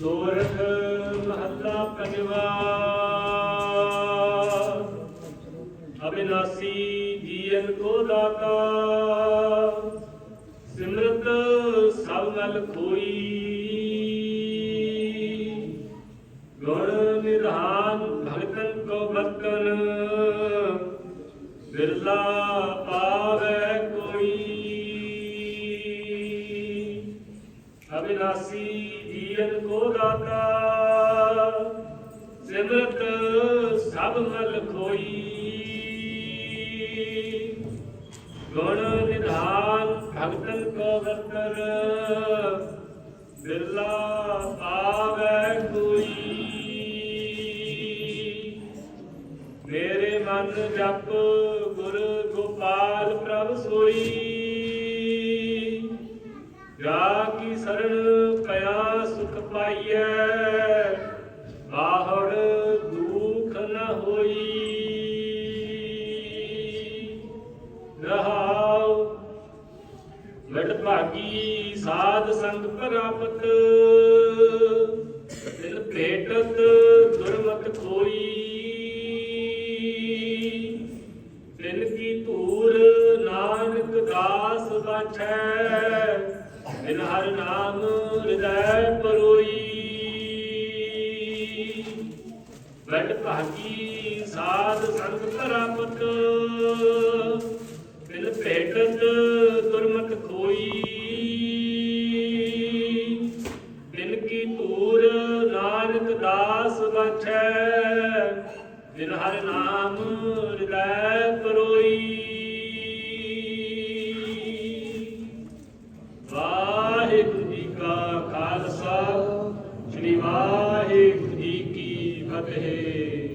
ਸੋਰਗ ਮਹੱਲਾ ਪੰਜਵਾ। ਅਬਿਨਾਸੀ ਜੀਵਨ ਕੋ ਦਾਤਾ। ਸਿਮਰਤ ਸਭ ਗਲ ਖੋਈ। ਗੁਣ ਨਿਰਹਾਨ ਭਗਤਨ ਕੋ ਬਖਤਨ ਬਿਰਲਾ ਅਬਿਨਾਸੀ ਜੀਵਨ ਕੋ ਦਾਤਾ, ਸਿਮਰਤ ਸਭ ਮਲ ਖੋਈ। ਗੁਣ ਨਿਧਾਨ ਭਗਤਨ ਕੋ ਵਰਤਰ, ਬਿਰਲਾ ਪਾਵੇ ਕੋਈ। ਮੇਰੇ ਮਨ ਜਪ ਗੁਰ ਗੋਪਾਲ ਪ੍ਰਭ ਸੋਈ। ਬਾਹੜ ਦੁਖ ਨ ਹੋਈ। ਰਹਾਉ। ਵਡ ਭਾਗੀ ਸਾਧ ਸੰਗ ਪ੍ਰਾਪਤ। ਦਿਲ ਭੇਟਤ ਦੁਰਮਤ ਖੋਈ ਦਿਲ ਕੀ ਧੂਰ ਨਾਨਕ ਦਾਸ ਬਾਛੈ। ਬਿਨ ਹਰ ਨਾਮ ਹਿਰਦੈ ਵਡ ਭਾਗੀ ਸਾਧ ਸੰਗ ਪ੍ਰਾਪਤ ਬਿਨ ਭੇਟਤ ਦੁਰਮਤ ਕੋਈ ਬਿਨ ਕੀ ਧੂਰ ਨਾਨਕ ਦਾਸ ਬਾਛੈ। ਬਿਨ ਹਰ ਨਾਮ ਹਿਰਦੈ ਪਰੋਈ। ਵਾਹਿਗੁਰੂ ਜੀ ਕਾ ਖਾਲਸਾ, ਸ੍ਰੀ ਵਾਹਿਗੁਰੂ Hare